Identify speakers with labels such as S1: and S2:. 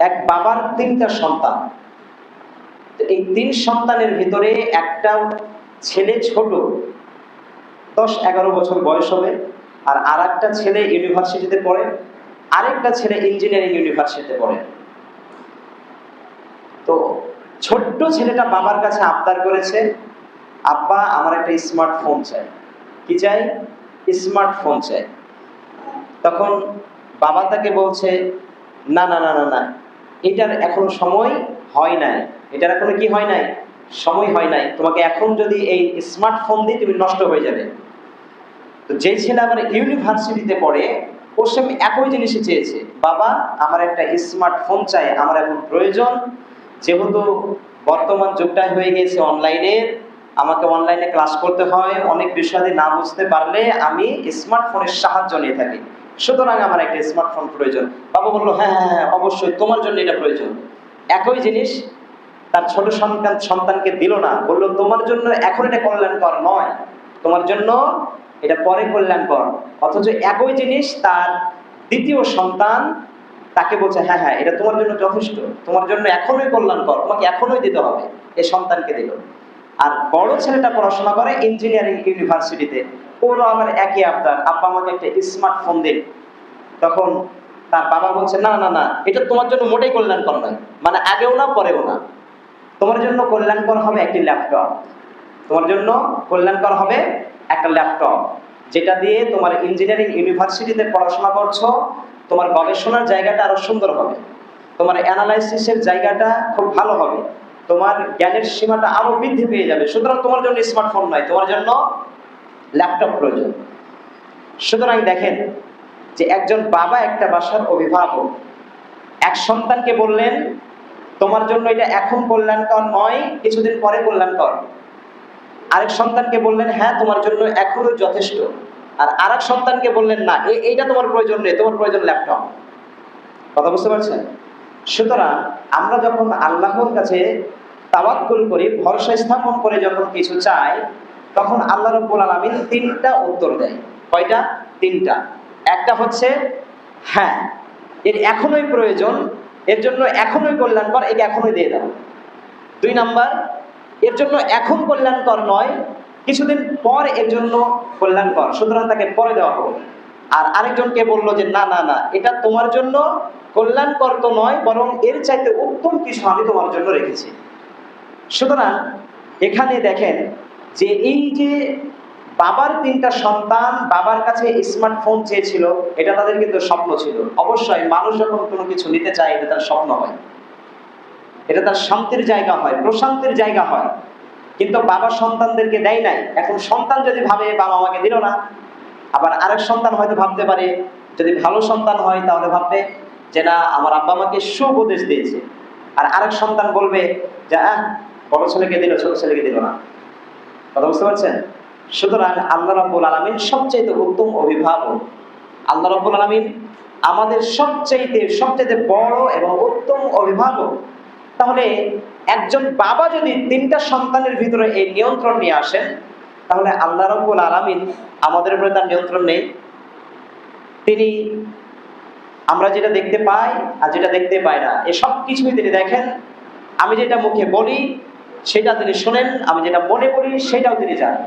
S1: এক বাবার তিনটা সন্তান। এই তিন সন্তানের ভিতরে একটা ছেলে ছোট, দশ এগারো বছর বয়স হবে, আর আর একটা ছেলে ইউনিভার্সিটিতে পড়ে, আরেকটা ছেলে ইঞ্জিনিয়ারিং ইউনিভার্সিটিতে পড়ে। তো ছোট্ট ছেলেটা বাবার কাছে আবদার করেছে, আব্বা, আমার একটা স্মার্টফোন চাই। কি চাই? স্মার্টফোন চাই। তখন বাবা তাকে বলছে, না না না না না এটার এখন সময় হয় নাই। এটার এখনও কি হয় নাই? সময় হয় নাই। তোমাকে এখন যদি এই স্মার্টফোন দিয়ে তুমি নষ্ট হয়ে যাবে। তো যে ছেলে আবার ইউনিভার্সিটিতে পড়ে ও সে একই জিনিসই চেয়েছে, বাবা, আমার একটা স্মার্টফোন চাই, আমার এখন প্রয়োজন। যেহেতু বর্তমান যুগটাই হয়ে গেছে অনলাইনের আমাকে অনলাইনে ক্লাস করতে হয়। অনেক বিষয় না বুঝতে পারলে আমি স্মার্টফোনের সাহায্য নিয়ে থাকি। সুতরাং আমার একটা স্মার্টফোন প্রয়োজন। বাবা বলল হ্যাঁ হ্যাঁ হ্যাঁ অবশ্যই, তোমার জন্য এটা প্রয়োজন। একই জিনিস তার ছোট সন্তান, সন্তানকে দিল না। বলল, তোমার জন্য এখন এটা কল্যাণকর নয়। তোমার জন্য এটা পরে কল্যাণকর। অথচ একই জিনিস তার দ্বিতীয় সন্তান তাকে বলছে হ্যাঁ হ্যাঁ এটা তোমার জন্য যথেষ্ট। তোমার জন্য এখনোই কল্যাণকর। তোমাকে এখনোই দিতে হবে। এই সন্তানকে দিল। আর বড় ছেলেটা পড়াশোনা করে ইঞ্জিনিয়ারিং ইউনিভার্সিটিতে ওরও আমার একই আবদার, আব্বা, আমাকে একটা স্মার্টফোন দিন। তখন তার বাবা বলছে, না না না, এটা তোমার জন্য মোটেই কল্যাণকর নয় মানে আগেও না, পরেও না। তোমার জন্য কল্যাণকর হবে একটি ল্যাপটপ তোমার জন্য কল্যাণকর হবে একটা ল্যাপটপ যেটা দিয়ে তোমার ইঞ্জিনিয়ারিং ইউনিভার্সিটিতে পড়াশোনা করছ, তোমার গবেষণার জায়গাটা আরও সুন্দর হবে। তোমার অ্যানালাইসিসের জায়গাটা খুব ভালো হবে। তোমার জ্ঞানের সীমাটা আরও বৃদ্ধি পেয়ে যাবে। সুতরাং তোমার জন্য স্মার্টফোন নয়, তোমার জন্য ল্যাপটপ প্রয়োজন। সুতরাং দেখেন যে একজন বাবা একটা বাসার অভিভাবক, এক সন্তানকে বললেন, তোমার জন্য এটা এখন কল্যাণকর নয়, কিছুদিন পরে কল্যাণকর। আরেক সন্তানকে বললেন হ্যাঁ তোমার জন্য এখনও যথেষ্ট। আর আরেক সন্তানকে বললেন, না এইটা তোমার প্রয়োজন নেই, তোমার প্রয়োজন ল্যাপটপ। কথা বুঝতে পারছেন? সুতরাং আমরা যখন আল্লাহর কাছে তাওয়াক্কুল করি, ভরসা স্থাপন করে যখন কিছু চাই তখন আল্লাহ রব্বুল আলামিন তিনটা উত্তর দেয়। কয়টা? তিনটা। একটা হচ্ছে হ্যাঁ এর এখনোই প্রয়োজন, এর জন্য এখনোই কল্যাণকর, একে এখনোই দিয়ে দাও। দুই নাম্বার, এর জন্য এখন কল্যাণকর নয়, কিছুদিন পর এর জন্য কল্যাণকর। সুতরাং তাকে পরে দেওয়া হোক আর আরেকজনকে বলল যে, না না না, এটা তোমার জন্য কল্যাণকর তো নয়, বরং এর চাইতে উত্তম কিছু আমি তোমার জন্য রেখেছি। সুতরাং এখানে দেখেন যে এই যে বাবার তিনটা সন্তান বাবার কাছে স্মার্টফোন চেয়েছিল, এটা তাদের কিন্তু স্বপ্ন ছিল। অবশ্যই মানুষ যখন কোনো কিছু নিতে চায়, এটা তার স্বপ্ন হয়। এটা তার শান্তির জায়গা হয়, প্রশান্তির জায়গা হয়। কিন্তু বাবা সন্তানদেরকে দেয় নাই। এখন সন্তান যদি ভাবে, বাবা আমাকে দিল না। আবার আরেক সন্তান হয়তো ভাবতে পারে, যদি ভালো সন্তান হয়, তাহলে ভাববে যে না, আমার আব্বা আমাকে সুপদেশ দিয়েছে। আর আরেক সন্তান বলবে যে, আহ, বড় ছেলেকে দিল, ছোট ছেলেকে দিল না। কথা বুঝতে পারছেন? সুতরাং আল্লাহ রাব্বুল আলামিন সবচাইতে উত্তম অভিভাবক। আল্লাহ রাব্বুল আলামিন আমাদের সবচাইতে সবচাইতে বড় এবং উত্তম অভিভাবক। তাহলে একজন বাবা যদি তিনটা সন্তানের ভিতরে এই নিয়ন্ত্রণ নিয়ে আসেন, তাহলে আল্লাহ রাব্বুল আলামিন আমাদের উপরে তার নিয়ন্ত্রণ নেই। তিনি, আমরা যেটা দেখতে পাই আর যেটা দেখতে পাই না, এ সব কিছুই তিনি দেখেন। আমি যেটা মুখে বলি সেটা তিনি শোনেন আমি যেটা মনে করি সেটাও তিনি জানেন।